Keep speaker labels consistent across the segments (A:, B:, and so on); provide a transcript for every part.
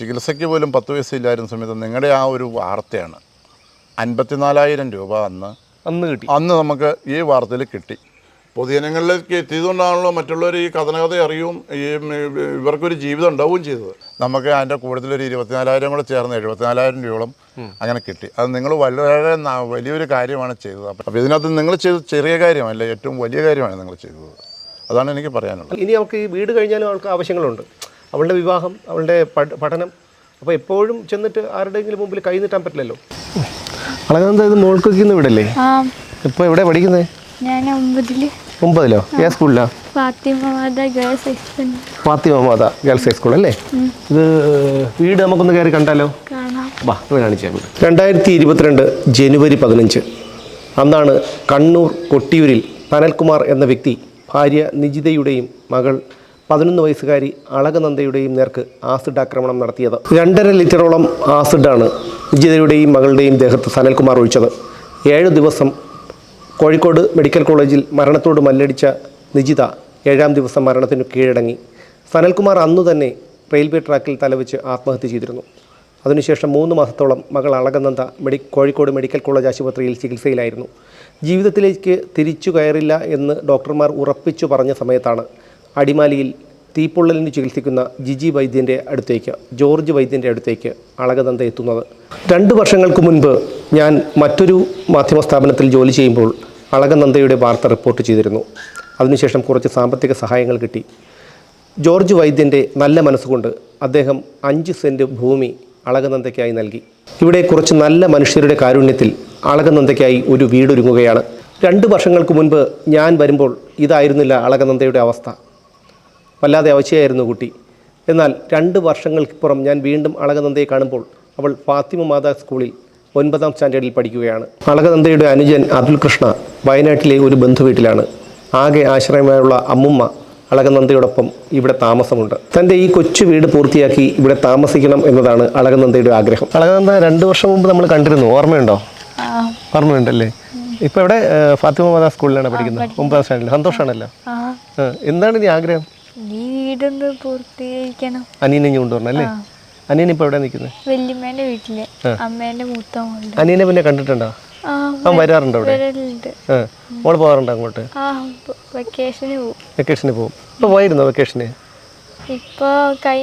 A: ചികിത്സയ്ക്ക് പോലും പത്ത് പൈസ ഇല്ലായിരുന്ന സമയത്ത് നിങ്ങളുടെ ആ ഒരു വാർത്തയാണ്. അൻപത്തിനാലായിരം രൂപ അന്ന്
B: അന്ന് കിട്ടി.
A: അന്ന് നമുക്ക് ഈ വാർത്തയിൽ കിട്ടി. പൊതുജനങ്ങളിലേക്ക് എത്തിയതുകൊണ്ടാണല്ലോ മറ്റുള്ളവർ ഈ കഥനകഥ അറിയും ഈ ഇവർക്കൊരു ജീവിതം ഉണ്ടാവുകയും ചെയ്തത്. നമുക്ക് അതിന്റെ കൂടുതലൊരു ഒരു ഇരുപത്തിനാലായിരം കൂടെ ചേർന്ന് എഴുപത്തിനാലായിരം രൂപയോളം അങ്ങനെ കിട്ടി. അത് നിങ്ങൾ വളരെ വലിയൊരു കാര്യമാണ് ചെയ്തത്. അപ്പം അപ്പോൾ ഇതിനകത്ത് നിങ്ങൾ ചെയ്ത ചെറിയ കാര്യമല്ല ഏറ്റവും വലിയ കാര്യമാണ് നിങ്ങൾ ചെയ്തത്. അതാണ് എനിക്ക് പറയാനുള്ളത്.
B: ഇനി നമുക്ക് ഈ വീട് കഴിഞ്ഞാലും ആവശ്യങ്ങളുണ്ട്. അവളുടെ വിവാഹം അവളുടെ പഠനം. അപ്പോൾ എപ്പോഴും ചെന്നിട്ട് ആരുടെയെങ്കിലും മുമ്പിൽ കൈ നീട്ടാൻ പറ്റില്ലല്ലോ? അളകാന്ത ഇത് മോൾക്ക് വീടല്ലേ? ഇപ്പോൾ എവിടെ പഠിക്കുന്നത്
C: ഞാൻ ഒമ്പതിൽ.
B: ഒമ്പതിലോ? ഏ സ്കൂളിലാ?
C: ഫാത്തിമ മാത ഗേൾസ് ഹൈസ്കൂൾ
B: അല്ലേ? ഇത് വീട് നമുക്കൊന്ന് കയറി കണ്ടാലോ?
C: കാണാം.
B: വാ കാണിച്ചാൽ രണ്ടായിരത്തി ഇരുപത്തിരണ്ട് ജനുവരി പതിനഞ്ച്. അന്നാണ് കണ്ണൂർ കൊട്ടിയൂരിൽ പനൽകുമാർ എന്ന വ്യക്തി ഭാര്യ നിജിതയുടെയും മകൾ പതിനൊന്ന് വയസ്സുകാരി അളകനന്ദയുടെയും നേർക്ക് ആസിഡ് ആക്രമണം നടത്തിയത്. രണ്ടര ലിറ്ററോളം ആസിഡാണ് നിജിതയുടെയും മകളുടെയും ദേഹത്ത് സനൽകുമാർ ഒഴിച്ചത്. ഏഴു ദിവസം കോഴിക്കോട് മെഡിക്കൽ കോളേജിൽ മരണത്തോട് മല്ലടിച്ച നിജിത ഏഴാം ദിവസം മരണത്തിന് കീഴടങ്ങി. സനൽകുമാർ അന്നു തന്നെ റെയിൽവേ ട്രാക്കിൽ തലവെച്ച് ആത്മഹത്യ ചെയ്തിരുന്നു. അതിനുശേഷം മൂന്ന് മാസത്തോളം മകൾ അളകനന്ദ മെഡി കോഴിക്കോട് മെഡിക്കൽ കോളേജ് ആശുപത്രിയിൽ ചികിത്സയിലായിരുന്നു. ജീവിതത്തിലേക്ക് തിരിച്ചു കയറില്ല എന്ന് ഡോക്ടർമാർ ഉറപ്പിച്ചു പറഞ്ഞ സമയത്താണ് അടിമാലിയിൽ തീപ്പൊള്ളലിന് ചികിത്സിക്കുന്ന ജിജി വൈദ്യന്റെ അടുത്തേക്ക് ജോർജ് വൈദ്യന്റെ അടുത്തേക്ക് അളകനന്ദ എത്തുന്നത്. രണ്ട് വർഷങ്ങൾക്ക് മുൻപ് ഞാൻ മറ്റൊരു മാധ്യമ സ്ഥാപനത്തിൽ ജോലി ചെയ്യുമ്പോൾ അളകനന്ദയുടെ വാർത്ത റിപ്പോർട്ട് ചെയ്തിരുന്നു. അതിനുശേഷം കുറച്ച് സാമ്പത്തിക സഹായങ്ങൾ കിട്ടി. ജോർജ് വൈദ്യന്റെ നല്ല മനസ്സുകൊണ്ട് അദ്ദേഹം അഞ്ച് സെന്റ് ഭൂമി അളകനന്ദയ്ക്കായി നൽകി. ഇവിടെ കുറച്ച് നല്ല മനുഷ്യരുടെ കാരുണ്യത്തിൽ അളകനന്ദയ്ക്കായി ഒരു വീടൊരുങ്ങുകയാണ്. രണ്ട് വർഷങ്ങൾക്ക് മുൻപ് ഞാൻ വരുമ്പോൾ ഇതായിരുന്നില്ല അളകനന്ദയുടെ അവസ്ഥ. വല്ലാതെ അവശയായിരുന്നു കുട്ടി. എന്നാൽ രണ്ട് വർഷങ്ങൾക്കിപ്പുറം ഞാൻ വീണ്ടും അളകനന്ദയെ കാണുമ്പോൾ അവൾ ഫാത്തിമ മാതാ സ്കൂളിൽ ഒൻപതാം സ്റ്റാൻഡേർഡിൽ പഠിക്കുകയാണ്. അളകനന്ദയുടെ അനുജൻ അതുൽ കൃഷ്ണ വയനാട്ടിലെ ഒരു ബന്ധു വീട്ടിലാണ് ആകെ ആശ്രയമായുള്ള അമ്മുമ്മ അളകനന്ദയോടൊപ്പം ഇവിടെ താമസമുണ്ട്. തന്റെ ഈ കൊച്ചു വീട് പൂർത്തിയാക്കി ഇവിടെ താമസിക്കണം എന്നതാണ് അളകനന്ദയുടെ ആഗ്രഹം. അളകനന്ദ രണ്ട് വർഷം മുമ്പ് നമ്മൾ കണ്ടിരുന്നു. ഓർമ്മയുണ്ടോ?
C: ആ.
B: ഓർമ്മയുണ്ടല്ലേ? ഇപ്പൊ ഇവിടെ ഫാത്തിമ മാതാ സ്കൂളിലാണ് പഠിക്കുന്നത്? ഒമ്പതാം സ്റ്റാൻഡേർഡിൽ. സന്തോഷമാണല്ലോ. എന്താണ് ഇനി ആഗ്രഹം?
C: ഈ വീടൊന്ന് പൂർത്തീകരിക്കണം.
B: അനിയനെ ഇഞ്ഞ് കൊണ്ടുവരണം അല്ലേ? അനിയൻ ഇപ്പോൾ എവിടെ നിൽക്കുന്നത്
C: വല്യമ്മേന്റെ വീട്ടിൽ. അമ്മേന്റെ മൂത്ത മോളുണ്ട്.
B: അനിയനെ പിന്നെ കണ്ടിട്ടുണ്ടോ? അവൻ വരാറുണ്ടോ മോൾ പോകാറുണ്ടോ അങ്ങോട്ട്?
C: വെക്കേഷന് പോകും
B: വെക്കേഷന് പോകും ഇപ്പോൾ പോയിരുന്നോ വെക്കേഷന്
C: ഇപ്പൊ കൈ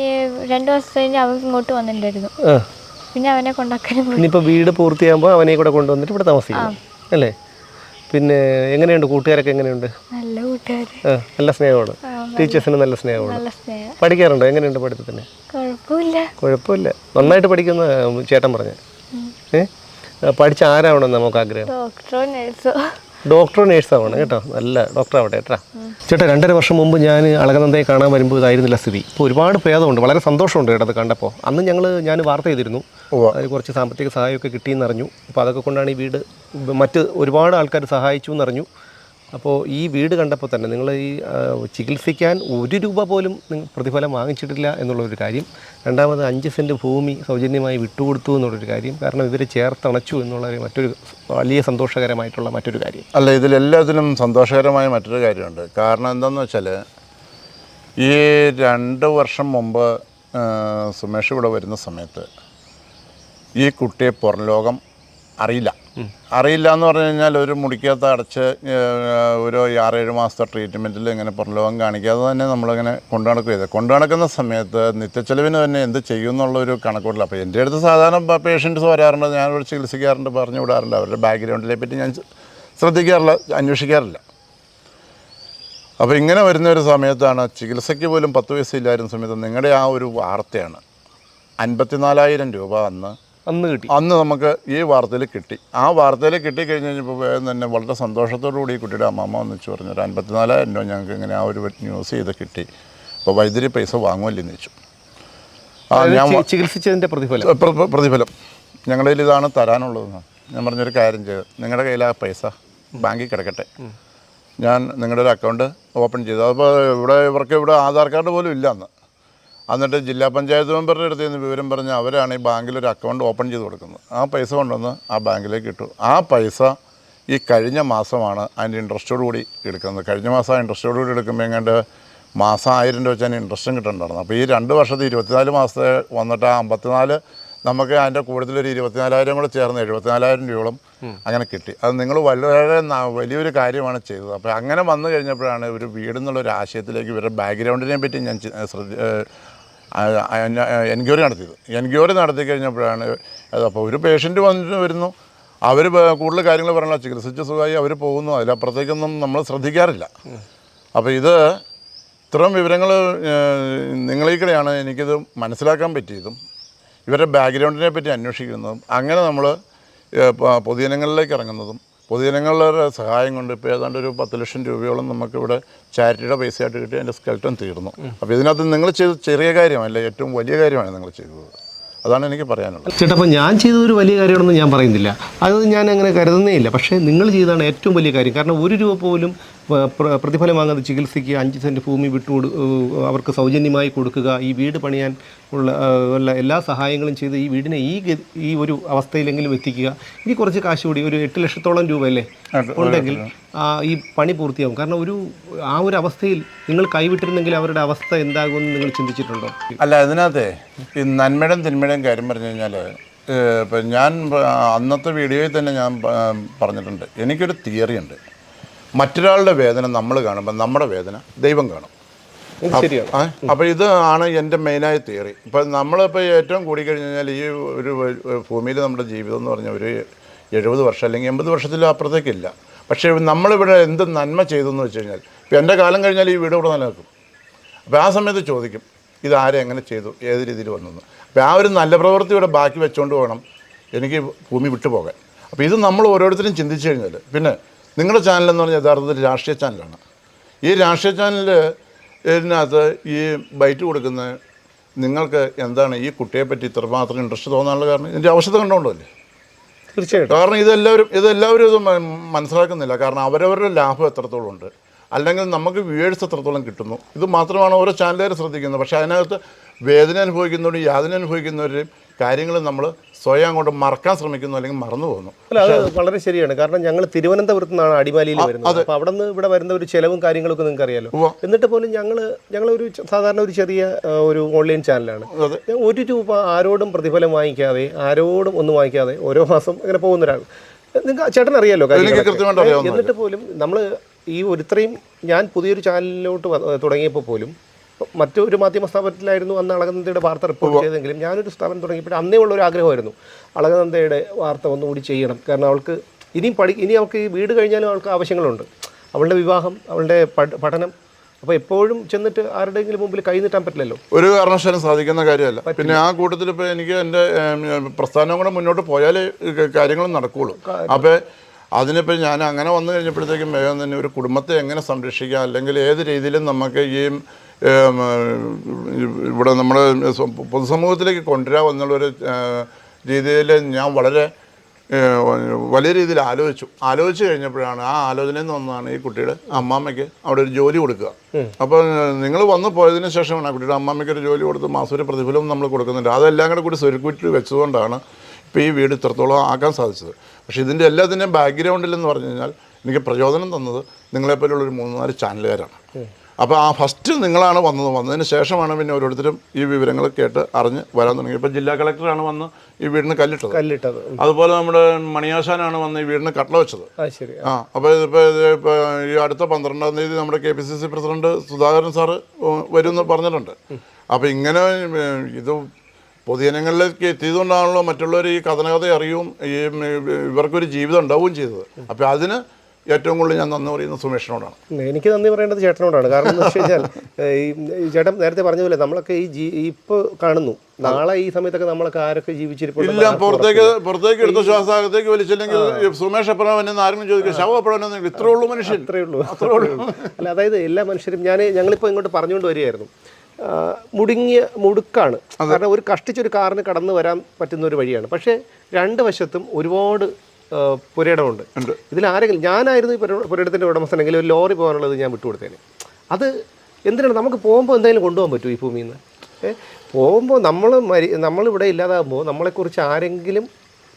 C: രണ്ടു ദിവസം കഴിഞ്ഞ് അവൻ ഇങ്ങോട്ട് വന്നിട്ടുണ്ടായിരുന്നു. പിന്നെ അവനെ കൊണ്ടാക്കാനും
B: വീട് പൂർത്തിയാകുമ്പോൾ അവനെ കൂടെ കൊണ്ടുവന്നിട്ട് ഇവിടെ താമസിക്കും അല്ലേ? പിന്നെ എങ്ങനെയുണ്ട് കൂട്ടുകാരൊക്കെ എങ്ങനെയുണ്ട്?
C: നല്ല
B: നല്ല സ്നേഹമാണ്. ടീച്ചേഴ്സിന് നല്ല സ്നേഹമാണ്. പഠിക്കാറുണ്ടോ? എങ്ങനെയുണ്ട് പഠിത്തത്തിന്?
C: കുഴപ്പമില്ല.
B: കുഴപ്പമില്ല. നന്നായിട്ട് പഠിക്കുന്ന ചേട്ടൻ പറഞ്ഞു. ഏ? പഠിച്ച ആരാവണം നമുക്ക് ആഗ്രഹം?
C: ഡോക്ടറോ നഴ്സോ?
B: ഡോക്ടറോ നേഴ്സാവണം കേട്ടോ. നല്ല ഡോക്ടർ ആവട്ടെ കേട്ടോ. ചേട്ടാ രണ്ടര വർഷം മുമ്പ് ഞാൻ അളകനന്ദയെ കാണാൻ വരുമ്പോൾ ഇതായിരുന്നില്ല സ്ഥിതി. ഇപ്പോൾ ഒരുപാട് ഭേദമുണ്ട് വളരെ സന്തോഷമുണ്ട് കേട്ടോ അത് കണ്ടപ്പോൾ. അന്ന് ഞങ്ങൾ ഞാൻ വാർത്ത ചെയ്തിരുന്നു. അതിൽ കുറച്ച് സാമ്പത്തിക സഹായമൊക്കെ കിട്ടിയെന്നറിഞ്ഞു. അപ്പോൾ അതൊക്കെ കൊണ്ടാണ് ഈ വീട് മറ്റ് ഒരുപാട് ആൾക്കാർ സഹായിച്ചു എന്നറിഞ്ഞു. അപ്പോൾ ഈ വീട് കണ്ടപ്പോൾ തന്നെ നിങ്ങൾ ഈ ചികിത്സിക്കാൻ ഒരു രൂപ പോലും പ്രതിഫലം വാങ്ങിച്ചിട്ടില്ല എന്നുള്ളൊരു കാര്യം. രണ്ടാമത് അഞ്ച് സെന്റ് ഭൂമി സൗജന്യമായി വിട്ടുകൊടുത്തു എന്നുള്ളൊരു കാര്യം. കാരണം ഇവരെ ചേർത്തണച്ചു എന്നുള്ള മറ്റൊരു വലിയ സന്തോഷകരമായിട്ടുള്ള മറ്റൊരു കാര്യം.
A: അല്ല ഇതിലെല്ലാത്തിലും സന്തോഷകരമായ മറ്റൊരു കാര്യമുണ്ട്. കാരണം എന്താണെന്ന് വെച്ചാൽ ഈ രണ്ട് വർഷം മുമ്പ് സുമേഷ് ഇവിടെ വരുന്ന സമയത്ത് ഈ കുട്ടിയെ പുറം ലോകം അറിയില്ല. അറിയില്ല എന്ന് പറഞ്ഞു കഴിഞ്ഞാൽ ഒരു മുടിക്കകത്ത് അടച്ച് ഒരു ആറേഴ് മാസത്തെ ട്രീറ്റ്മെന്റിൽ ഇങ്ങനെ പുറലോകം കാണിക്കാതെ തന്നെ നമ്മളിങ്ങനെ കൊണ്ടു നടക്കുക ചെയ്തത് കൊണ്ടു നടക്കുന്ന സമയത്ത് നിത്യച്ചെലവിന് തന്നെ എന്ത് ചെയ്യും എന്നുള്ളൊരു കണക്കൂടില്ല അപ്പോൾ എന്റെ അടുത്ത് സാധാരണ പേഷ്യന്റ്സ് വരാറുണ്ട്. ഞാനിവിടെ ചികിത്സിക്കാറുണ്ട് പറഞ്ഞു വിടാറുണ്ട്. അവരുടെ ബാക്ക്ഗ്രൗണ്ടിനെ പറ്റി ഞാൻ ശ്രദ്ധിക്കാറില്ല അന്വേഷിക്കാറില്ല. അപ്പോൾ ഇങ്ങനെ വരുന്ന ഒരു സമയത്താണ് ചികിത്സയ്ക്ക് പോലും പത്ത് പൈസ ഇല്ലായിരുന്ന സമയത്ത് നിങ്ങളുടെ ആ ഒരു വാർത്തയാണ് അൻപത്തിനാലായിരം രൂപ അന്ന്
B: അന്ന് കിട്ടി.
A: അന്ന് നമുക്ക് ഈ വാർത്തയിൽ കിട്ടി. ആ വാർത്തയിൽ കിട്ടി കിട്ടിക്കഴിഞ്ഞ് കഴിഞ്ഞപ്പോൾ വേഗം തന്നെ വളരെ സന്തോഷത്തോടു കൂടി കുട്ടിയുടെ കുട്ടിയുടെ എന്ന് വെച്ച് പറഞ്ഞു ഒരു അൻപത്തിനാലായിരം രൂപ ഞങ്ങൾക്ക് ഇങ്ങനെ ആ ഒരു ന്യൂസ് ചെയ്ത് കിട്ടി. അപ്പോൾ വൈദ്യുതി പൈസ വാങ്ങുമല്ലെന്ന് വെച്ചു ആ ഞാൻ
B: ചികിത്സിച്ചതിന്റെ പ്രതിഫലം.
A: പ്ര- പ്ര- പ്രതിഫലം. ഞങ്ങളുടെ കയ്യിൽ ഇതാണ് തരാനുള്ളതെന്ന്. ഞാൻ പറഞ്ഞൊരു കാര്യം ചെയ്ത് നിങ്ങളുടെ കയ്യിൽ ആ പൈസ ബാങ്കിൽ കിടക്കട്ടെ. ഞാൻ നിങ്ങളുടെ ഒരു അക്കൗണ്ട് ഓപ്പൺ ചെയ്തു. അപ്പോൾ ഇവിടെ ഇവർക്ക് ഇവിടെ ആധാർ കാർഡ് പോലും ഇല്ല അന്ന്. എന്നിട്ട് ജില്ലാ പഞ്ചായത്ത് മെമ്പറുടെ അടുത്ത് നിന്ന് വിവരം പറഞ്ഞ് അവരാണ് ഈ ബാങ്കിൽ ഒരു അക്കൗണ്ട് ഓപ്പൺ ചെയ്ത് കൊടുക്കുന്നത്. ആ പൈസ കൊണ്ടുവന്ന് ആ ബാങ്കിലേക്ക് ഇട്ടു. ആ പൈസ ഈ കഴിഞ്ഞ മാസമാണ് അതിന്റെ ഇൻട്രസ്റ്റോട് കൂടി എടുക്കുന്നത്. കഴിഞ്ഞ മാസം ആ ഇൻട്രസ്റ്റോട് കൂടി എടുക്കുമ്പോൾ എങ്ങാണ്ട് മാസം ആയിരം രൂപ വെച്ചാൽ ഇൻട്രസ്റ്റും കിട്ടുന്നുണ്ടായിരുന്നു അപ്പോൾ ഈ രണ്ട് വർഷത്തെ ഇരുപത്തിനാല് മാസത്തെ വന്നിട്ട് ആ അമ്പത്തിനാല് നമുക്ക് അതിന്റെ കൂടുതലൊരു ഇരുപത്തിനാലായിരം കൂടെ ചേർന്ന് എഴുപത്തിനാലായിരം രൂപയോളം അങ്ങനെ കിട്ടി. അത് നിങ്ങൾ വളരെ വലിയൊരു കാര്യമാണ് ചെയ്തത്. അപ്പോൾ അങ്ങനെ വന്നു കഴിഞ്ഞപ്പോഴാണ് ഒരു വീട് എന്നുള്ളൊരു ആശയത്തിലേക്ക് ഇവരുടെ ബാക്ക്ഗ്രൗണ്ടിനെ പറ്റി ഞാൻ ശ്രദ്ധ എൻക്വയറി നടത്തിയത്. എൻക്വയറി നടത്തി കഴിഞ്ഞപ്പോഴാണ് അപ്പോൾ ഒരു പേഷ്യന്റ് വന്നിട്ട് വരുന്നു. അവർ കൂടുതൽ കാര്യങ്ങൾ പറഞ്ഞാൽ ചികിത്സിച്ച് സുഖമായി അവർ പോകുന്നു. അതിലപ്പുറത്തേക്കൊന്നും നമ്മൾ ശ്രദ്ധിക്കാറില്ല. അപ്പോൾ ഇത് ഇത്രയും വിവരങ്ങൾ നിങ്ങളീ കൂടെയാണ് എനിക്കിത് മനസ്സിലാക്കാൻ പറ്റിയതും ഇവരുടെ ബാക്ക്ഗ്രൗണ്ടിനെ പറ്റി അന്വേഷിക്കുന്നതും അങ്ങനെ നമ്മൾ പൊതുജനങ്ങളിലേക്ക് ഇറങ്ങുന്നതും പൊതുജനങ്ങളുടെ സഹായം കൊണ്ട് ഇപ്പോൾ ഏതാണ്ട് ഒരു പത്ത് ലക്ഷം രൂപയോളം നമുക്കിവിടെ ചാരിറ്റിയുടെ പൈസയായിട്ട് കിട്ടി അതിന്റെ സ്കെൽറ്റൻ തീർന്നു. അപ്പോൾ ഇതിനകത്ത് നിങ്ങൾ ചെയ്ത ചെറിയ കാര്യമല്ല ഏറ്റവും വലിയ കാര്യമാണ് നിങ്ങൾ ചെയ്തത്. അതാണ് എനിക്ക് പറയാനുള്ളത്.
B: ചേട്ടാ അപ്പോൾ ഞാൻ ചെയ്തൊരു വലിയ കാര്യമാണെന്ന് ഞാൻ പറയുന്നില്ല. അത് ഞാൻ അങ്ങനെ കരുതുന്നേ ഇല്ല. പക്ഷേ നിങ്ങൾ ചെയ്തതാണ് ഏറ്റവും വലിയ കാര്യം. കാരണം ഒരു രൂപ പോലും പ്രതിഫലം വാങ്ങാതെ ചികിത്സയ്ക്ക് അഞ്ച് സെന്റ് ഭൂമി വിട്ടുകൊടു ഏഹ് അവർക്ക് സൗജന്യമായി കൊടുക്കുക. ഈ വീട് പണിയാൻ ഉള്ള ഉള്ള എല്ലാ സഹായങ്ങളും ചെയ്ത് ഈ വീടിനെ ഈ ഈ ഒരു അവസ്ഥയിലെങ്കിലും എത്തിക്കുക. ഇനി കുറച്ച് കാശ് കൂടി ഒരു എട്ട് ലക്ഷത്തോളം രൂപ അല്ലേ ഉണ്ടെങ്കിൽ ആ, ഈ പണി പൂർത്തിയാവും. കാരണം ഒരു ആ ഒരു അവസ്ഥയിൽ നിങ്ങൾ കൈവിട്ടിരുന്നെങ്കിൽ അവരുടെ അവസ്ഥ എന്താകുമെന്ന് നിങ്ങൾ ചിന്തിച്ചിട്ടുണ്ടോ?
A: അല്ല അതിനകത്ത് ഈ നന്മയുടെയും തിന്മയുടെയും കാര്യം പറഞ്ഞു കഴിഞ്ഞാൽ ഇപ്പം ഞാൻ അന്നത്തെ വീഡിയോയിൽ തന്നെ ഞാൻ പറഞ്ഞിട്ടുണ്ട്. എനിക്കൊരു തിയറി ഉണ്ട് മറ്റൊരാളുടെ വേദന നമ്മൾ കാണുമ്പോൾ നമ്മുടെ വേദന ദൈവം കാണും. അപ്പോൾ ഇത് ആണ് എന്റെ മെയിനായ തിയറി ഇപ്പം നമ്മളിപ്പോൾ ഏറ്റവും കൂടി കഴിഞ്ഞ് കഴിഞ്ഞാൽ ഈ ഒരു ഭൂമിയിൽ നമ്മുടെ ജീവിതം എന്ന് പറഞ്ഞാൽ ഒരു എഴുപത് വർഷം അല്ലെങ്കിൽ എൺപത് വർഷത്തിലും അപ്പുറത്തേക്കില്ല. പക്ഷേ നമ്മളിവിടെ എന്ത് നന്മ ചെയ്തു എന്ന് വെച്ച് കഴിഞ്ഞാൽ ഇപ്പം എന്റെ കാലം കഴിഞ്ഞാൽ ഈ വീട് ഇവിടെ നിലനിൽക്കും. അപ്പോൾ ആ സമയത്ത് ചോദിക്കും ഇത് ആരെ എങ്ങനെ ചെയ്തു? ഏത് രീതിയിൽ വന്നെന്ന് അപ്പോൾ ആ ഒരു നല്ല പ്രവൃത്തി ഇവിടെ ബാക്കി വെച്ചുകൊണ്ട് പോകണം. എനിക്ക് ഭൂമി വിട്ടുപോകാൻ. അപ്പോൾ ഇത് നമ്മൾ ഓരോരുത്തരും ചിന്തിച്ചു കഴിഞ്ഞാൽ പിന്നെ നിങ്ങളുടെ ചാനലെന്ന് പറഞ്ഞാൽ യഥാർത്ഥത്തിൽ രാഷ്ട്രീയ ചാനലാണ് ഈ രാഷ്ട്രീയ ചാനലിൽ ഇതിനകത്ത് ഈ ബൈറ്റ് കൊടുക്കുന്ന നിങ്ങൾക്ക് എന്താണ് ഈ കുട്ടിയെ പറ്റി ഇത്രമാത്രം ഇൻട്രസ്റ്റ് തോന്നാനുള്ള കാരണം? ഇതിന്റെ അവസ്ഥ കണ്ടുകൊണ്ടല്ലേ
B: തീർച്ചയായിട്ടും.
A: കാരണം ഇതെല്ലാവരും ഇതെല്ലാവരും ഇത് മനസ്സിലാക്കുന്നില്ല. കാരണം അവരവരുടെ ലാഭം എത്രത്തോളം ഉണ്ട്? അല്ലെങ്കിൽ നമുക്ക് വ്യൂവേഴ്സ് എത്രത്തോളം കിട്ടുന്നു? ഇത് മാത്രമാണ് ഓരോ ചാനലുകാർ ശ്രദ്ധിക്കുന്നത്. പക്ഷേ അതിനകത്ത് വേദന അനുഭവിക്കുന്നവരും യാതന അനുഭവിക്കുന്നവരുടെയും കാര്യങ്ങൾ നമ്മൾ സ്വയം അങ്ങോട്ട് മറക്കാൻ ശ്രമിക്കുന്നു അല്ലെങ്കിൽ മറന്നു പോകുന്നു.
B: അല്ല അത് വളരെ ശരിയാണ്. കാരണം ഞങ്ങൾ തിരുവനന്തപുരത്ത് നിന്നാണ് അടിമാലിയിൽ വരുന്നത്. അപ്പോൾ അവിടെ നിന്ന് ഇവിടെ വരുന്ന ഒരു ചിലവും കാര്യങ്ങളൊക്കെ നിങ്ങൾക്ക് അറിയാലോ എന്നിട്ട് പോലും ഞങ്ങൾ ഞങ്ങളൊരു ഒരു സാധാരണ ഒരു ചെറിയ ഒരു ഓൺലൈൻ ചാനലാണ് ഒരു രൂപ ആരോടും പ്രതിഫലം വാങ്ങിക്കാതെ ആരോടും ഒന്നും വാങ്ങിക്കാതെ ഓരോ മാസം അങ്ങനെ പോകുന്ന ഒരാൾ. നിങ്ങൾക്ക് ചേട്ടൻ അറിയാലോ. എന്നിട്ട് പോലും നമ്മൾ ഈ ഒരു ഇത്രയും ഞാൻ പുതിയൊരു ചാനലിലോട്ട് തുടങ്ങിയപ്പോൾ പോലും മറ്റൊരു മാധ്യമ സ്ഥാപനത്തിലായിരുന്നു അന്ന് അളകനന്ദയുടെ വാർത്ത റിപ്പോർട്ട് ചെയ്തെങ്കിലും ഞാനൊരു സ്ഥാപനം തുടങ്ങിയപ്പോൾ അന്നേ ഉള്ള ഒരു ആഗ്രഹമായിരുന്നു അളകനന്ദയുടെ വാർത്ത ഒന്നുകൂടി ചെയ്യണം. കാരണം അവൾക്ക് ഇനിയും പഠി ഇനി അവൾക്ക് ഈ വീട് കഴിഞ്ഞാലും അവൾക്ക് ആവശ്യങ്ങളുണ്ട്. അവളുടെ വിവാഹം അവളുടെ പഠനം. അപ്പോൾ എപ്പോഴും ചെന്നിട്ട് ആരുടെയെങ്കിലും മുമ്പിൽ കൈ നീട്ടാൻ പറ്റില്ലല്ലോ.
A: ഒരു കാരണവശാലും സാധിക്കുന്ന കാര്യമല്ല. പിന്നെ ആ കൂട്ടത്തിൽ ഇപ്പൊ എനിക്ക് എന്റെ പ്രസ്ഥാനം കൂടെ മുന്നോട്ട് പോയാലേ കാര്യങ്ങളും നടക്കുകയുള്ളൂ അപ്പോൾ അതിനിപ്പോൾ ഞാൻ അങ്ങനെ വന്നു കഴിഞ്ഞപ്പോഴത്തേക്കും വേഗം തന്നെ ഒരു കുടുംബത്തെ എങ്ങനെ സംരക്ഷിക്കാം? അല്ലെങ്കിൽ ഏത് രീതിയിലും നമുക്ക് ഈ ഇവിടെ നമ്മുടെ സ്വ- പൊതുസമൂഹത്തിലേക്ക് കൊണ്ടുവരാം എന്നുള്ളൊരു രീതിയിൽ ഞാൻ വളരെ വലിയ രീതിയിൽ ആലോചിച്ചു. ആലോചിച്ച് കഴിഞ്ഞപ്പോഴാണ് ആ ആലോചനയിൽ നിന്ന് വന്നതാണ് ഈ കുട്ടിയുടെ അമ്മാമ്മയ്ക്ക് അവിടെ ഒരു ജോലി കൊടുക്കുക. അപ്പോൾ നിങ്ങൾ വന്നു പോയതിന് ശേഷമാണ് ആ കുട്ടിയുടെ അമ്മാമ്മയ്ക്ക് ഒരു ജോലി കൊടുത്ത് മാസം പ്രതിഫലവും പ്രതിഫലം നമ്മൾ കൊടുക്കുന്നുണ്ട്. അതെല്ലാം കൂടെ കൂടി സ്വരുക്കൂറ്റി വെച്ചതുകൊണ്ടാണ് ഇപ്പോൾ ഈ വീട് ഇത്രത്തോളം ആക്കാൻ സാധിച്ചത്. പക്ഷേ ഇതിന്റെ എല്ലാത്തിന്റെയും ബാക്ക്ഗ്രൗണ്ടിൽ എന്ന് പറഞ്ഞു കഴിഞ്ഞാൽ എനിക്ക് പ്രചോദനം തന്നത് നിങ്ങളെപ്പോലുള്ള ഒരു മൂന്ന് നാല് ചാനലുകാരാണ് അപ്പോൾ ആ ഫസ്റ്റ് നിങ്ങളാണ് വന്നത്. വന്നതിന് ശേഷമാണ് പിന്നെ ഓരോരുത്തരും ഈ വിവരങ്ങൾ കേട്ട് അറിഞ്ഞ് വരാൻ തുടങ്ങി ഇപ്പോൾ ജില്ലാ കളക്ടറാണ് വന്ന് ഈ വീടിന് കല്ലിട്ടത്.
B: കല്ലിട്ടത്.
A: അതുപോലെ നമ്മുടെ മണിയാശാനാണ് വന്ന് ഈ വീടിന് കട്ടള വെച്ചത്.
B: ആ ശരി.
A: ആ. അപ്പോൾ ഇതിപ്പോൾ ഇത് ഇപ്പോൾ ഈ അടുത്ത പന്ത്രണ്ടാം തീയതി നമ്മുടെ K P C C president Sudhakaran sir വരുമെന്ന് പറഞ്ഞിട്ടുണ്ട്. അപ്പോൾ ഇങ്ങനെ ഇത് പൊതുജനങ്ങളിലേക്ക് എത്തിയതുകൊണ്ടാണല്ലോ മറ്റുള്ളവർ ഈ കഥനകഥ അറിയും ഈ ഇവർക്കൊരു ജീവിതം ഉണ്ടാവുകയും ചെയ്തത്. അപ്പോൾ അതിന് ഏറ്റവും കൂടുതൽ ഞാൻ നന്ദി പറയുന്നത് സുമേഷിനോടാണ്.
B: എനിക്ക് നന്ദി പറയേണ്ടത് ചേട്ടനോടാണ്. കാരണം എന്ന് വെച്ച് കഴിഞ്ഞാൽ ഈ ചേട്ടൻ നേരത്തെ പറഞ്ഞ പോലെ നമ്മളൊക്കെ ഈ ജീ ഇപ്പോൾ കാണുന്നു. നാളെ ഈ സമയത്തൊക്കെ നമ്മളൊക്കെ ആരൊക്കെ ജീവിച്ചിരിപ്പുണ്ട്
A: ഇല്ല പുറത്തേക്ക് പുറത്തേക്ക് എടുത്ത ശ്വാസകത്തേക്ക് വലിച്ചില്ലെങ്കിൽ സുമേഷ് എന്നെ ആരെങ്കിലും ചോദിക്കുക ശവ എപ്പോഴാണ് ഇത്രേ ഉള്ളൂ മനുഷ്യൻ?
B: ഇത്രേ ഉള്ളൂ. അത്രേ ഉള്ളൂ. അല്ല അതായത് എല്ലാ മനുഷ്യരും ഞാൻ ഞങ്ങളിപ്പോൾ ഇങ്ങോട്ട് പറഞ്ഞുകൊണ്ട് വരികയായിരുന്നു. മുടുങ്ങിയ മുടുക്കാണ്. കാരണം ഒരു കഷ്ടിച്ചൊരു കാറിന് കടന്നു വരാൻ പറ്റുന്ന ഒരു വഴിയാണ്. പക്ഷേ രണ്ട് വശത്തും ഒരുപാട് പുരയിടമുണ്ട്. ഇതിൽ ആരെങ്കിലും ഞാനായിരുന്നു ഈ പുര- പുരയിടത്തിന്റെ ഉടമസ്ഥനെങ്കിൽ ഒരു ലോറി പോകാനുള്ളത് ഞാൻ വിട്ടുകൊടുത്തേനെ. അത് എന്തിനാണ്? നമുക്ക് പോകുമ്പോൾ എന്തെങ്കിലും കൊണ്ടുപോകാൻ പറ്റുമോ ഈ ഭൂമിയിൽ നിന്ന്? പോകുമ്പോൾ നമ്മൾ മരി നമ്മളിവിടെ ഇല്ലാതാകുമ്പോൾ നമ്മളെക്കുറിച്ച് ആരെങ്കിലും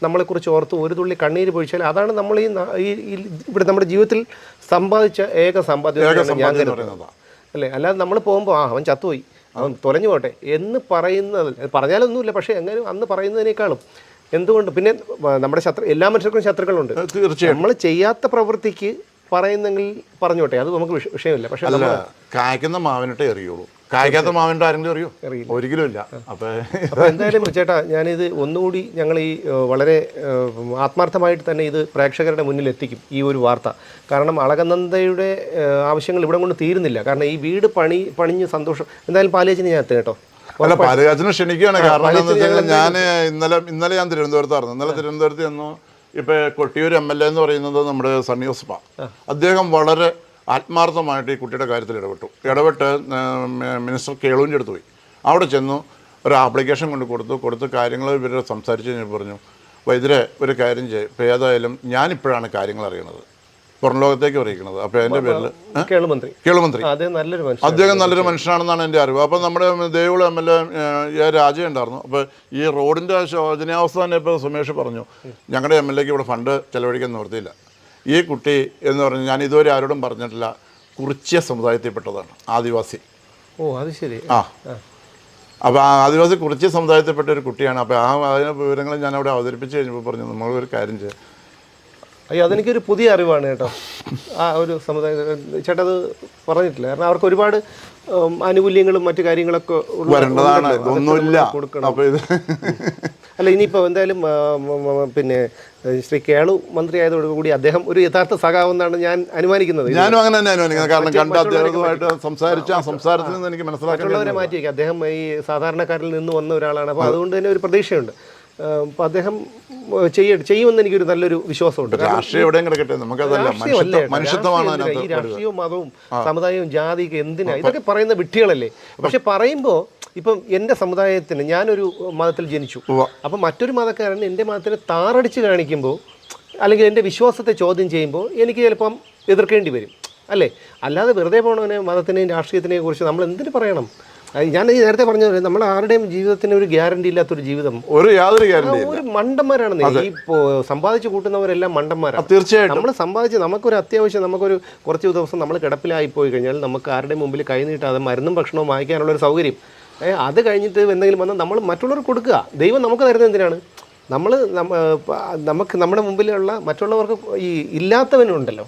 B: നമ്മളെക്കുറിച്ച് ഓർത്ത് ഒരു തുള്ളി കണ്ണീര് പൊഴിച്ചാൽ അതാണ് നമ്മൾ ഈ ഇവിടെ നമ്മുടെ ജീവിതത്തിൽ സമ്പാദിച്ച ഏക സമ്പാദ്യം ഞാൻ കരുതുന്നത് അല്ലേ? അല്ലാതെ നമ്മൾ പോകുമ്പോൾ ആ അവൻ ചത്തുപോയി. അവൻ തൊലഞ്ഞു പോട്ടെ എന്ന് പറയുന്നത് പറഞ്ഞാലൊന്നുമില്ല പക്ഷേ എങ്ങനെ അന്ന് പറയുന്നതിനേക്കാളും എന്തുകൊണ്ട്? പിന്നെ നമ്മുടെ ശത്രു എല്ലാ മനുഷ്യർക്കും ശത്രുക്കളുണ്ട്.
A: തീർച്ചയായും.
B: നമ്മൾ ചെയ്യാത്ത പ്രവൃത്തിക്ക് പറയുന്നെങ്കിൽ പറഞ്ഞോട്ടെ അത് നമുക്ക് വിഷയമില്ല. പക്ഷേ
A: അല്ല കായ്ക്കുന്ന മാവിനിട്ടേ എറിയുള്ളൂ. കായ്ക്കാത്ത മാവിന്റെ ആരെങ്കിലും അറിയോ? അറിയില്ല. ഒരിക്കലും ഇല്ല. അപ്പൊ
B: അപ്പോൾ എന്തായാലും ചേട്ടാ ഞാനിത് ഒന്നുകൂടി ഞങ്ങൾ ഈ വളരെ ആത്മാർത്ഥമായിട്ട് തന്നെ ഇത് പ്രേക്ഷകരുടെ മുന്നിൽ എത്തിക്കും ഈ ഒരു വാർത്ത. കാരണം അളകനന്ദയുടെ ആവശ്യങ്ങൾ ഇവിടെ കൊണ്ട് തീരുന്നില്ല. കാരണം ഈ വീട് പണി പണിഞ്ഞ് സന്തോഷം. എന്തായാലും പാലേജിന് ഞാൻ എത്തും കേട്ടോ.
A: അല്ല പാലുകാച്ചിനെ ക്ഷണിക്കുകയാണ്. കാരണം എന്താണെന്ന് വെച്ചാൽ ഞാൻ ഇന്നലെ ഇന്നലെ ഞാൻ തിരുവനന്തപുരത്തായിരുന്നു ഇന്നലെ തിരുവനന്തപുരത്ത് ചെന്നു. ഇപ്പൊ കൊട്ടിയൂർ എം എൽ എ എന്ന് പറയുന്നത് നമ്മുടെ സണ്ണി ഹോസ്പ അദ്ദേഹം വളരെ ആത്മാർത്ഥമായിട്ട് ഈ കുട്ടിയുടെ കാര്യത്തിൽ ഇടപെട്ടു. ഇടപെട്ട് മിനിസ്റ്റർ കേളുവിന്റെ അടുത്ത് പോയി. അവിടെ ചെന്നു ഒരു ആപ്ലിക്കേഷൻ കൊണ്ട് കൊടുത്തു. കൊടുത്ത് കാര്യങ്ങൾ ഇവർ സംസാരിച്ച് കഴിഞ്ഞ് പറഞ്ഞു വൈദ്യരെ ഒരു കാര്യം ചെയ്യും. ഇപ്പോൾ ഏതായാലും ഞാനിപ്പോഴാണ് കാര്യങ്ങൾ അറിയണത്. പുറം ലോകത്തേക്ക് അറിയിക്കുന്നത് അപ്പോൾ എന്റെ പേരിൽ
B: കേളുമന്ത്രി.
A: അദ്ദേഹം നല്ലൊരു മനുഷ്യനാണെന്നാണ് എന്റെ അറിവ്. അപ്പോൾ നമ്മുടെ ദേവുള എം എൽ എ രാജ ഉണ്ടായിരുന്നു. അപ്പോൾ ഈ റോഡിന്റെ ശോചനീയാവസ്ഥ തന്നെ ഇപ്പോൾ സുമേഷ് പറഞ്ഞു ഞങ്ങളുടെ എം എൽ എക്ക് ഇവിടെ ഫണ്ട് ചെലവഴിക്കാൻ നിവൃത്തിയില്ല. ഈ കുട്ടി എന്ന് പറഞ്ഞാൽ ഞാൻ ഇതുവരെ ആരോടും പറഞ്ഞിട്ടില്ല. കുറിച്യ സമുദായത്തിൽപ്പെട്ടതാണ് ആദിവാസി.
B: ഓ അത് ശരി.
A: ആ. അപ്പോൾ ആ ആദിവാസി കുറിച്യ സമുദായത്തിൽപ്പെട്ട ഒരു കുട്ടിയാണ്. അപ്പോൾ ആ അതിന് വിവരങ്ങൾ ഞാൻ അവിടെ അവതരിപ്പിച്ച് കഴിഞ്ഞപ്പോൾ പറഞ്ഞു നമ്മളൊരു കാര്യം ചെയ്യാം.
B: അയ്യോ അതെനിക്കൊരു പുതിയ അറിവാണ് കേട്ടോ. ആ ഒരു സമുദായ ചേട്ടാ അത് പറഞ്ഞിട്ടില്ല. കാരണം അവർക്ക് ഒരുപാട് ആനുകൂല്യങ്ങളും മറ്റു കാര്യങ്ങളൊക്കെ
A: വരേണ്ടതാണ്.
B: ഒന്നുമില്ല. കൊടുക്കണം.
A: അപ്പോൾ ഇത്
B: അല്ല ഇനിയിപ്പോൾ എന്തായാലും പിന്നെ ശ്രീ കേളു മന്ത്രി ആയതോടുകൂടി അദ്ദേഹം ഒരു യഥാർത്ഥ സഖാവെന്നാണ് ഞാൻ അനുമാനിക്കുന്നത്.
A: ഞാനും അങ്ങനെ തന്നെ അനുമാനിക്കുന്നത്. കാരണം കണ്ട അദ്ദേഹവുമായിട്ട് സംസാരിച്ച സംസാരത്തിൽ നിന്ന് എനിക്ക് മനസ്സിലാക്കാൻ
B: മാറ്റി വയ്ക്കുക അദ്ദേഹം ഈ സാധാരണക്കാരിൽ നിന്ന് വന്ന ഒരാളാണ്. അപ്പോൾ അതുകൊണ്ട് തന്നെ ഒരു പ്രതീക്ഷയുണ്ട്. അപ്പോൾ അദ്ദേഹം ചെയ്യ ചെയ്യുമെന്ന് എനിക്കൊരു നല്ലൊരു വിശ്വാസമുണ്ട്.
A: രാഷ്ട്രീയം എവിടെയും കിടക്കട്ടെ? നമുക്കതല്ല മനുഷ്യത്വമാണ്?
B: ഈ രാഷ്ട്രീയവും മതവും സമുദായവും ജാതിക്ക് എന്തിനാ? ഇതൊക്കെ പറയുന്ന വിട്ടികളല്ലേ പക്ഷെ പറയുമ്പോൾ ഇപ്പം എന്റെ സമുദായത്തിന് ഞാനൊരു മതത്തിൽ ജനിച്ചു. അപ്പം മറ്റൊരു മതക്കാരൻ എന്റെ മതത്തിനെ താറടിച്ച് കാണിക്കുമ്പോൾ അല്ലെങ്കിൽ എന്റെ വിശ്വാസത്തെ ചോദ്യം ചെയ്യുമ്പോൾ എനിക്ക് ചിലപ്പം എതിർക്കേണ്ടി വരും. അല്ലേ? അല്ലാതെ വെറുതെ പോകണവനെ മതത്തിനെയും രാഷ്ട്രീയത്തിനെയും കുറിച്ച് നമ്മൾ എന്തിനു പറയണം? ഞാൻ ഈ നേരത്തെ പറഞ്ഞ പോലെ നമ്മൾ ആരുടെയും ജീവിതത്തിന് ഒരു ഗ്യാരണ്ടി ഇല്ലാത്തൊരു ജീവിതം
A: ഒരു യാതൊരു ഗ്യാരണ്ടി
B: ഒരു മണ്ടന്മാരാണ്. ഈ സമ്പാദിച്ചു കൂട്ടുന്നവരെല്ലാം മണ്ടന്മാരാണ്.
A: തീർച്ചയായിട്ടും.
B: നമ്മൾ സമ്പാദിച്ച് നമുക്കൊരു അത്യാവശ്യം നമുക്കൊരു കുറച്ച് ദിവസം നമ്മൾ കിടപ്പിലായി പോയി കഴിഞ്ഞാൽ നമുക്ക് ആരുടെ മുമ്പിൽ കൈ നീട്ടാതെ മരുന്നും ഭക്ഷണവും വാങ്ങിക്കാനുള്ള ഒരു സൗകര്യം. അത് കഴിഞ്ഞിട്ട് എന്തെങ്കിലും വന്നാൽ നമ്മൾ മറ്റുള്ളവർക്ക് കൊടുക്കുക. ദൈവം നമുക്ക് തരുന്നത് എന്തിനാണ്? നമ്മൾ നമുക്ക് നമ്മുടെ മുമ്പിലുള്ള മറ്റുള്ളവർക്ക് ഈ ഇല്ലാത്തവനുണ്ടല്ലോ.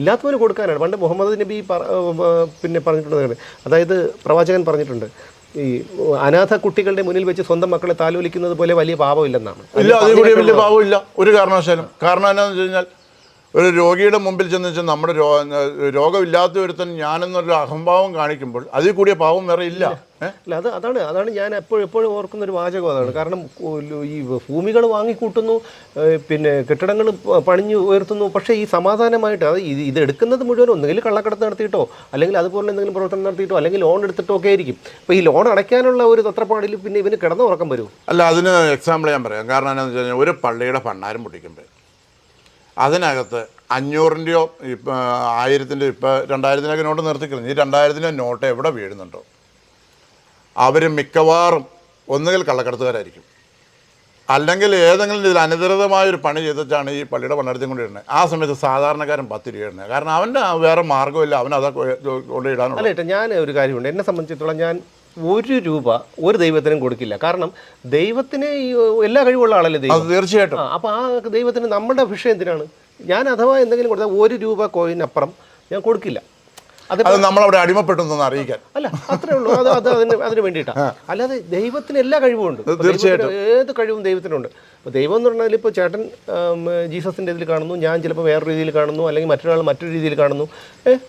B: ഇല്ലാത്തവന് കൊടുക്കാനാണ്. പണ്ട് മുഹമ്മദ് നബി പിന്നെ പറഞ്ഞിട്ടുണ്ട് അതായത് പ്രവാചകൻ പറഞ്ഞിട്ടുണ്ട്. ഈ അനാഥ കുട്ടികളുടെ മുന്നിൽ വെച്ച് സ്വന്തം മക്കളെ താലോലിക്കുന്നത് പോലെ വലിയ പാപമില്ലെന്നാണ്.
A: ഇല്ല അതിൽ വലിയ പാപമില്ല. ഒരു കാരണവശാലും. കാരണം എന്താണെന്ന് വെച്ച് കഴിഞ്ഞാൽ ഒരു രോഗിയുടെ മുമ്പിൽ ചെന്ന് വെച്ചാൽ നമ്മുടെ രോ രോഗമില്ലാത്ത ഒരുത്തൻ ഞാനെന്നൊരു അഹംഭാവം കാണിക്കുമ്പോൾ അതിൽ കൂടിയ പാവം വേറെ ഇല്ല.
B: അല്ല അത് അതാണ് അതാണ് ഞാൻ എപ്പോഴും എപ്പോഴും ഓർക്കുന്ന ഒരു വാചകം അതാണ്. കാരണം ഈ ഭൂമികൾ വാങ്ങിക്കൂട്ടുന്നു പിന്നെ കെട്ടിടങ്ങൾ പണിഞ്ഞു ഉയർത്തുന്നു. പക്ഷേ ഈ സമാധാനമായിട്ട് അത് ഇത് ഇത് എടുക്കുന്നത് മുഴുവൻ ഒന്നുകിൽ കള്ളക്കടത്ത് നടത്തിയിട്ടോ അല്ലെങ്കിൽ അതുപോലെ എന്തെങ്കിലും പ്രവർത്തനം നടത്തിയിട്ടോ അല്ലെങ്കിൽ ലോൺ എടുത്തിട്ടോ ഒക്കെ ആയിരിക്കും. അപ്പോൾ ഈ ലോൺ അടയ്ക്കാനുള്ള ഒരു തത്രപ്പാടിൽ പിന്നെ ഇവന് കിടന്ന് ഉറക്കം വരും.
A: അല്ല അതിന് എക്സാമ്പിൾ ഞാൻ പറയാം. കാരണം എന്താണെന്ന് വെച്ച് കഴിഞ്ഞാൽ ഒരു പള്ളിയുടെ ഭണ്ണാരം പൊട്ടിക്കുമ്പോൾ അതിനകത്ത് അഞ്ഞൂറിന്റെയോ ഇപ്പം ആയിരത്തിന്റെ ഇപ്പം രണ്ടായിരത്തിനൊക്കെ നോട്ട് നിർത്തിക്കളഞ്ഞു. ഈ രണ്ടായിരത്തിന്റെ നോട്ട് എവിടെ വീഴുന്നുണ്ടോ? അവർ മിക്കവാറും ഒന്നുകിൽ കള്ളക്കടത്തുകാരായിരിക്കും. അല്ലെങ്കിൽ ഏതെങ്കിലും ഇതിൽ അനധികൃതമായ ഒരു പണി ചെയ്തിട്ടാണ് ഈ പള്ളിയുടെ പണിയെടുത്തും കൊണ്ടിടുന്നത് ആ സമയത്ത് സാധാരണക്കാരൻ പത്ത് രൂപ ഇടുന്നത്. കാരണം അവന്റെ വേറെ മാർഗമില്ല. അവൻ അതൊക്കെ
B: അല്ല ഞാൻ ഒരു കാര്യമുണ്ട് എന്നെ സംബന്ധിച്ചിടത്തോളം ഞാൻ ഒരു രൂപ ഒരു ദൈവത്തിനും കൊടുക്കില്ല. കാരണം ദൈവത്തിന് ഈ എല്ലാ കഴിവുള്ള ആളല്ലേ ദൈവം?
A: തീർച്ചയായിട്ടും.
B: അപ്പോൾ ആ ദൈവത്തിന് നമ്മുടെ വിഷയം എന്തിനാണ്? ഞാൻ അഥവാ എന്തെങ്കിലും കൊടുത്താൽ ഒരു രൂപ കോയിനപ്പുറം ഞാൻ കൊടുക്കില്ല. അത്
A: നമ്മളവിടെ അടിമപ്പെട്ടു എന്നൊന്ന് അറിയിക്കാൻ.
B: അല്ല അത്രേ ഉള്ളൂ. അത് അത് അതിന് അതിന് വേണ്ടിയിട്ടാണ് അല്ലാതെ ദൈവത്തിന് എല്ലാ കഴിവുമുണ്ട്. ഉണ്ട്
A: തീർച്ചയായിട്ടും.
B: ഏത് കഴിവും ദൈവത്തിനുണ്ട്? അപ്പോൾ ദൈവം എന്ന് പറഞ്ഞാൽ ഇപ്പോൾ ചേട്ടൻ ജീസസിന്റെ ഇതിൽ കാണുന്നു ഞാൻ ചിലപ്പോൾ വേറെ രീതിയിൽ കാണുന്നു അല്ലെങ്കിൽ മറ്റൊരാൾ മറ്റൊരു രീതിയിൽ കാണുന്നു.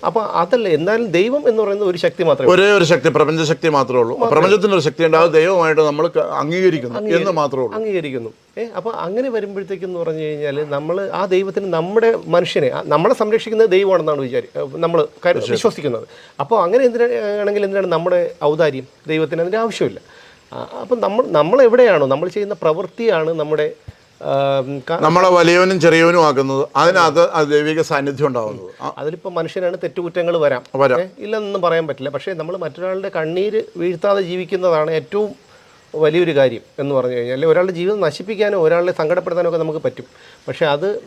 B: അപ്പോൾ അതല്ല എന്നാലും ദൈവം എന്ന് പറയുന്നത് ഒരു ശക്തി മാത്രമേ.
A: ഒരേ ഒരു ശക്തി പ്രപഞ്ച ശക്തി മാത്രമേ ഉള്ളൂ. പ്രപഞ്ചത്തിന് ഒരു ശക്തി ഉണ്ട് അത് ദൈവമായിട്ട് നമ്മൾ അംഗീകരിക്കുന്നു എന്ന് മാത്രമേ ഉള്ളൂ.
B: അംഗീകരിക്കുന്നു. ഏ അപ്പോൾ അങ്ങനെ വരുമ്പോഴത്തേക്കും എന്ന് പറഞ്ഞു കഴിഞ്ഞാൽ നമ്മൾ ആ ദൈവത്തിന് നമ്മുടെ മനുഷ്യനെ നമ്മളെ സംരക്ഷിക്കുന്നത് ദൈവമാണെന്നാണ് വിചാരി നമ്മൾ വിശ്വസിക്കുന്നത്. അപ്പോൾ അങ്ങനെ എന്തിനാണെങ്കിൽ എന്തിനാണ് നമ്മുടെ ഔദാര്യം? ദൈവത്തിന് അതിന്റെ ആവശ്യമില്ല. അപ്പം നമ്മൾ നമ്മൾ എവിടെയാണോ നമ്മൾ ചെയ്യുന്ന പ്രവൃത്തിയാണ് നമ്മുടെ
A: നമ്മളെ വലിയവനും ചെറിയവനും ആക്കുന്നത് അതിനകത്ത് അത് ദൈവിക സാന്നിധ്യം ഉണ്ടാകുന്നത്
B: അതിലിപ്പോൾ മനുഷ്യനാണ് തെറ്റുകുറ്റങ്ങൾ വരാം.
A: വരാം.
B: ഇല്ലെന്നൊന്നും പറയാൻ പറ്റില്ല. പക്ഷേ നമ്മൾ മറ്റൊരാളുടെ കണ്ണീര് വീഴ്ത്താതെ ജീവിക്കുന്നതാണ് ഏറ്റവും വലിയൊരു കാര്യം എന്ന് പറഞ്ഞു കഴിഞ്ഞാൽ. ഒരാളുടെ ജീവിതം നശിപ്പിക്കാനോ ഒരാളെ സങ്കടപ്പെടുത്താനോ ഒക്കെ നമുക്ക് പറ്റും. പക്ഷേ അത്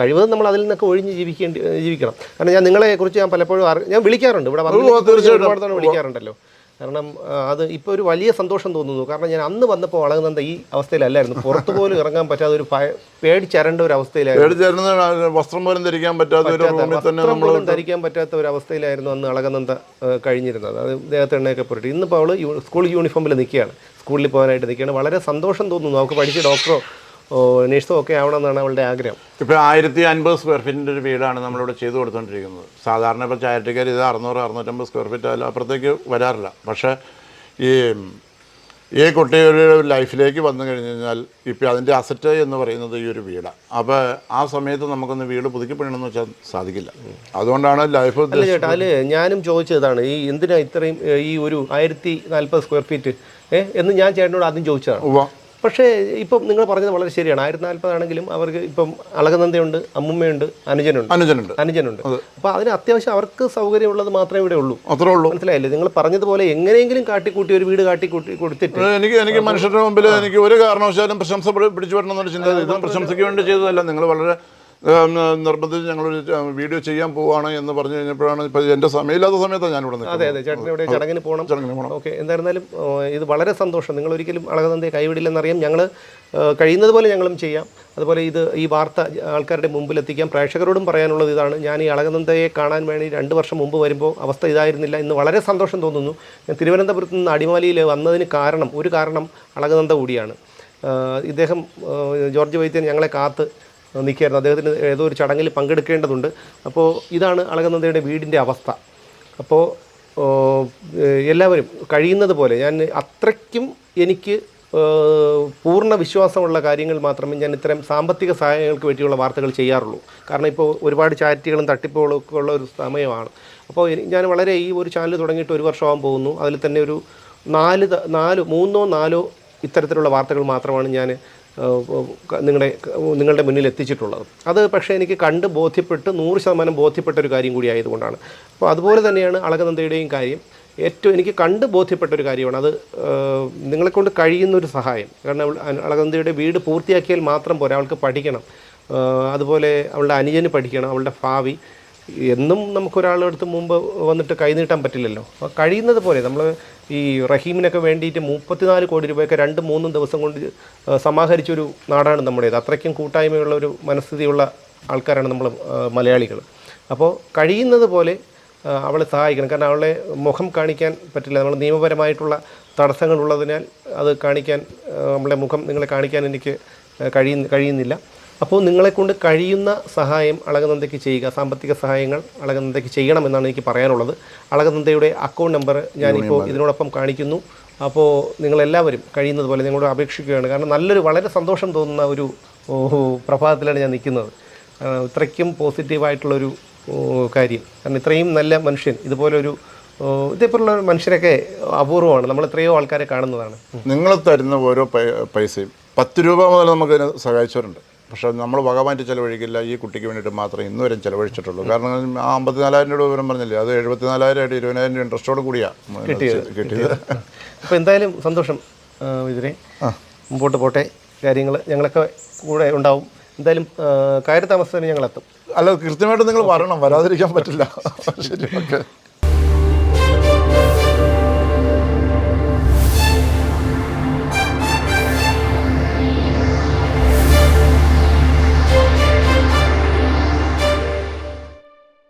B: കഴിവതും നമ്മൾ അതിൽ നിന്നൊക്കെ ഒഴിഞ്ഞ് ജീവിക്കേണ്ടി ജീവിക്കണം. കാരണം ഞാൻ നിങ്ങളെ കുറിച്ച് ഞാൻ പലപ്പോഴും ഞാൻ വിളിക്കാറുണ്ട്. ഇവിടെ
A: തീർച്ചയായിട്ടും.
B: വിളിക്കാറുണ്ടല്ലോ. കാരണം അത് ഇപ്പോൾ ഒരു വലിയ സന്തോഷം തോന്നുന്നു. കാരണം ഞാൻ അന്ന് വന്നപ്പോൾ വളകുന്നന്ത ഈ അവസ്ഥയിലല്ലായിരുന്നു. പുറത്തു പോലും ഇറങ്ങാൻ പറ്റാതെ ഒരു പേടിച്ചരണ്ട ഒരു അവസ്ഥയിലായിരുന്നു.
A: വസ്ത്രം പോലും ധരിക്കാൻ പറ്റാത്ത ഒരു റൂമിൽ തന്നെ നമ്മൾ
B: ധരിക്കാൻ പറ്റാത്ത ഒരു അവസ്ഥയിലായിരുന്നു അന്ന് അളകനന്ദ കഴിഞ്ഞിരുന്നത്. അത് ഇദ്ദേഹത്തെ എണ്ണയൊക്കെ പുരട്ടി. ഇന്നിപ്പോൾ അവൾ സ്കൂൾ യൂണിഫോമിൽ നിൽക്കുകയാണ്. സ്കൂളിൽ പോകാനായിട്ട് നിൽക്കുകയാണ്. വളരെ സന്തോഷം തോന്നുന്നു. അവൾക്ക് പഠിച്ച് ഡോക്ടറോ നഴ്സോ ഒക്കെ ആവണമെന്നാണ് അവളുടെ ആഗ്രഹം.
A: ഇപ്പോൾ ആയിരത്തി അൻപത് സ്ക്വയർ ഫീറ്റിന്റെ ഒരു വീടാണ് നമ്മളിവിടെ ചെയ്തു കൊടുത്തുകൊണ്ടിരിക്കുന്നത് സാധാരണ ഇപ്പോൾ ചാരിറ്റിക്കാർ ഇത് അറുന്നൂറ് അറുന്നൂറ്റമ്പത് സ്ക്വയർ ഫീറ്റ് ആയാലും അപ്പുറത്തേക്ക് വരാറില്ല. പക്ഷേ ഈ ഈ കുട്ടിയുടെ ലൈഫിലേക്ക് വന്നു കഴിഞ്ഞ് കഴിഞ്ഞാൽ ഇപ്പോൾ അതിന്റെ അസറ്റ് എന്ന് പറയുന്നത് ഈ ഒരു വീടാണ് അപ്പോൾ ആ സമയത്ത് നമുക്കൊന്ന് വീട് പുതുക്കി പണിയണമെന്ന് വെച്ചാൽ സാധിക്കില്ല. അതുകൊണ്ടാണ് ലൈഫ്
B: അല്ല ചേട്ടാ അല്ലേ ഞാനും ചോദിച്ചതാണ് ഈ എന്തിനാ ഇത്രയും ഈ ഒരു ആയിരത്തി നാൽപ്പത് സ്ക്വയർ ഫീറ്റ് ഏഹ് എന്ന് ഞാൻ ചേട്ടനോട് ആദ്യം ചോദിച്ചതാണ്. പക്ഷേ ഇപ്പം നിങ്ങൾ പറഞ്ഞത് വളരെ ശരിയാണ്. ആയിരത്തി നാൽപ്പതാണെങ്കിലും അവർക്ക് ഇപ്പം അളകനന്ദയുണ്ട് അമ്മുമ്മയുണ്ട് അനുജനുണ്ട്.
A: അനുജനുണ്ട്.
B: അനുജനുണ്ട്. അപ്പോൾ അതിന് അത്യാവശ്യം അവർക്ക് സൗകര്യമുള്ളത് മാത്രമേ ഇവിടെ ഉള്ളൂ.
A: അത്രേ ഉള്ളൂ.
B: മനസ്സിലായില്ലേ? നിങ്ങൾ പറഞ്ഞതുപോലെ എങ്ങനെയെങ്കിലും കാട്ടിക്കൂട്ടി ഒരു വീട് കാട്ടിക്കൂട്ടി കൊടുത്തിട്ട്
A: എനിക്ക് എനിക്ക് മനുഷ്യരുടെ മുമ്പിൽ എനിക്ക് ഒരു കാരണവശാലും പ്രശംസ പിടിച്ചു വരണമെന്നൊരു ചിന്ത ഇതും പ്രശംസയ്ക്ക് വേണ്ടി ചെയ്തതല്ല. നിങ്ങൾ വളരെ നിർബന്ധിച്ച് ഞങ്ങളൊരു വീഡിയോ ചെയ്യാൻ പോവാണ് എന്ന് പറഞ്ഞു കഴിഞ്ഞപ്പോഴാണ് ഇപ്പം എന്റെ സമയമില്ലാത്ത സമയത്താണ് ഞാനിവിടെ
B: അതെ
A: നിൽക്കുന്നത്
B: അതെ. ചേട്ടൻ ഇവിടെ ചടങ്ങിന് പോകണം
A: ചടങ്ങിന് പോകണം
B: ഓക്കെ എന്തായിരുന്നാലും ഇത് വളരെ സന്തോഷം. നിങ്ങൾ ഒരിക്കലും അളകനന്ദയെ കൈവിടില്ലെന്നറിയാം. ഞങ്ങൾ കഴിയുന്നത് പോലെ ഞങ്ങളും ചെയ്യാം. അതുപോലെ ഇത് ഈ വാർത്ത ആൾക്കാരുടെ മുമ്പിൽ എത്തിക്കാം. പ്രേക്ഷകരോടും പറയാനുള്ളത് ഇതാണ്. ഞാൻ ഈ അളകനന്ദയെ കാണാൻ വേണ്ടി രണ്ട് വർഷം മുമ്പ് വരുമ്പോൾ അവസ്ഥ ഇതായിരുന്നില്ല. ഇന്ന് വളരെ സന്തോഷം തോന്നുന്നു. ഞാൻ തിരുവനന്തപുരത്ത് നിന്ന് അടിമാലിയിൽ വന്നതിന് കാരണം ഒരു കാരണം അളകനന്ദ കൂടിയാണ്. ഇദ്ദേഹം ജോർജ് വൈദ്യൻ ഞങ്ങളെ കാത്ത് നിൽക്കുകയായിരുന്നു. അദ്ദേഹത്തിന് ഏതോ ഒരു ചടങ്ങിൽ പങ്കെടുക്കേണ്ടതുണ്ട്. അപ്പോൾ ഇതാണ് അളകനന്ദയുടെ വീടിന്റെ അവസ്ഥ. അപ്പോൾ എല്ലാവരും കഴിയുന്നത് പോലെ ഞാൻ അത്രയ്ക്കും എനിക്ക് പൂർണ വിശ്വാസമുള്ള കാര്യങ്ങൾ മാത്രമേ ഞാൻ ഇത്തരം സാമ്പത്തിക സഹായങ്ങൾക്ക് വേണ്ടിയുള്ള വാർത്തകൾ ചെയ്യാറുള്ളൂ. കാരണം ഇപ്പോൾ ഒരുപാട് ചാരിറ്റികളും തട്ടിപ്പുകളും ഒക്കെ ഉള്ള ഒരു സമയമാണ്. അപ്പോൾ ഞാൻ വളരെ ഈ ഒരു ചാനൽ തുടങ്ങിയിട്ട് ഒരു വർഷമാകാൻ പോകുന്നു. അതിൽ തന്നെ ഒരു നാല് നാല് മൂന്നോ നാലോ ഇത്തരത്തിലുള്ള വാർത്തകൾ മാത്രമാണ് ഞാൻ നിങ്ങളുടെ നിങ്ങളുടെ മുന്നിൽ എത്തിച്ചിട്ടുള്ളത്. അത് പക്ഷേ എനിക്ക് കണ്ട് ബോധ്യപ്പെട്ട് നൂറ് ശതമാനം ബോധ്യപ്പെട്ട ഒരു കാര്യം കൂടി ആയതുകൊണ്ടാണ്. അപ്പോൾ അതുപോലെ തന്നെയാണ് അളകനന്ദയുടെയും കാര്യം. ഏറ്റവും എനിക്ക് കണ്ട് ബോധ്യപ്പെട്ട ഒരു കാര്യമാണ്. അത് നിങ്ങളെക്കൊണ്ട് കഴിയുന്ന ഒരു സഹായം. കാരണം അളകനന്ദയുടെ വീട് പൂർത്തിയാക്കിയാൽ മാത്രം പോരാ. അവൾക്ക് പഠിക്കണം. അതുപോലെ അവളുടെ അനുജന് പഠിക്കണം. അവളുടെ ഭാവി. എന്നും നമുക്കൊരാളുടെ അടുത്ത് മുമ്പ് വന്നിട്ട് കൈനീട്ടാൻ പറ്റില്ലല്ലോ. അപ്പോൾ കഴിയുന്നത് പോലെ നമ്മൾ ഈ റഹീമിനൊക്കെ വേണ്ടിയിട്ട് മുപ്പത്തിനാല് കോടി രൂപയൊക്കെ രണ്ട് മൂന്നും ദിവസം കൊണ്ട് സമാഹരിച്ചൊരു നാടാണ് നമ്മുടേത്. അത്രയ്ക്കും കൂട്ടായ്മയുള്ള ഒരു മനസ്ഥിതിയുള്ള ആൾക്കാരാണ് നമ്മൾ മലയാളികൾ. അപ്പോൾ കഴിയുന്നത് പോലെ അവളെ സഹായിക്കണം. കാരണം അവളെ മുഖം കാണിക്കാൻ പറ്റില്ല. നമ്മൾ നിയമപരമായിട്ടുള്ള തടസ്സങ്ങളുള്ളതിനാൽ അത് കാണിക്കാൻ നമ്മളെ മുഖം നിങ്ങളെ കാണിക്കാൻ എനിക്ക് കഴിയുന്ന കഴിയുന്നില്ല. അപ്പോൾ നിങ്ങളെക്കൊണ്ട് കഴിയുന്ന സഹായം അളകനന്ദയ്ക്ക് ചെയ്യുക സാമ്പത്തിക സഹായങ്ങൾ അളകനന്ദയ്ക്ക് ചെയ്യണമെന്നാണ് എനിക്ക് പറയാനുള്ളത്. അളകനന്ദയുടെ അക്കൗണ്ട് നമ്പർ ഞാനിപ്പോൾ ഇതിനോടൊപ്പം കാണിക്കുന്നു. അപ്പോൾ നിങ്ങളെല്ലാവരും കഴിയുന്നത് പോലെ നിങ്ങളോട് അപേക്ഷിക്കുകയാണ്. കാരണം നല്ലൊരു വളരെ സന്തോഷം തോന്നുന്ന ഒരു പ്രഭാതത്തിലാണ് ഞാൻ നിൽക്കുന്നത്. ഇത്രയ്ക്കും പോസിറ്റീവായിട്ടുള്ളൊരു കാര്യം. കാരണം ഇത്രയും നല്ല മനുഷ്യൻ ഇതുപോലൊരു ഇതേപോലുള്ള മനുഷ്യരൊക്കെ അപൂർവമാണ്. നമ്മൾ എത്രയോ ആൾക്കാരെ കാണുന്നതാണ്.
A: നിങ്ങൾ തരുന്ന ഓരോ പൈസയും പത്ത് രൂപ മുതൽ നമുക്ക് സഹായിച്ചവരുണ്ട്. പക്ഷേ നമ്മൾ വകമാറ്റി ചിലവഴിക്കില്ല. ഈ കുട്ടിക്ക് വേണ്ടിയിട്ട് മാത്രമേ ഇന്ന് വരെ ചിലവഴിച്ചിട്ടുള്ളൂ. കാരണം ആ അമ്പത്തിനാലായിരം രൂപ വിവരം പറഞ്ഞില്ലേ? അത് എഴുപത്തിനാലായിരം ആയിട്ട് ഇരുപതിനായിരം രൂപ ഇൻട്രസ്റ്റോട് കൂടിയാണ് കിട്ടിയത്.
B: അപ്പോൾ എന്തായാലും സന്തോഷം ഇതിനെ മുമ്പോട്ട് പോട്ടെ. കാര്യങ്ങൾ ഞങ്ങളൊക്കെ കൂടെ ഉണ്ടാവും. എന്തായാലും കയറി താമസത്തിന് ഞങ്ങളെത്തും.
A: അല്ല കൃത്യമായിട്ട് നിങ്ങൾ വരണം. വരാതിരിക്കാൻ പറ്റില്ല. ശരി ഓക്കെ.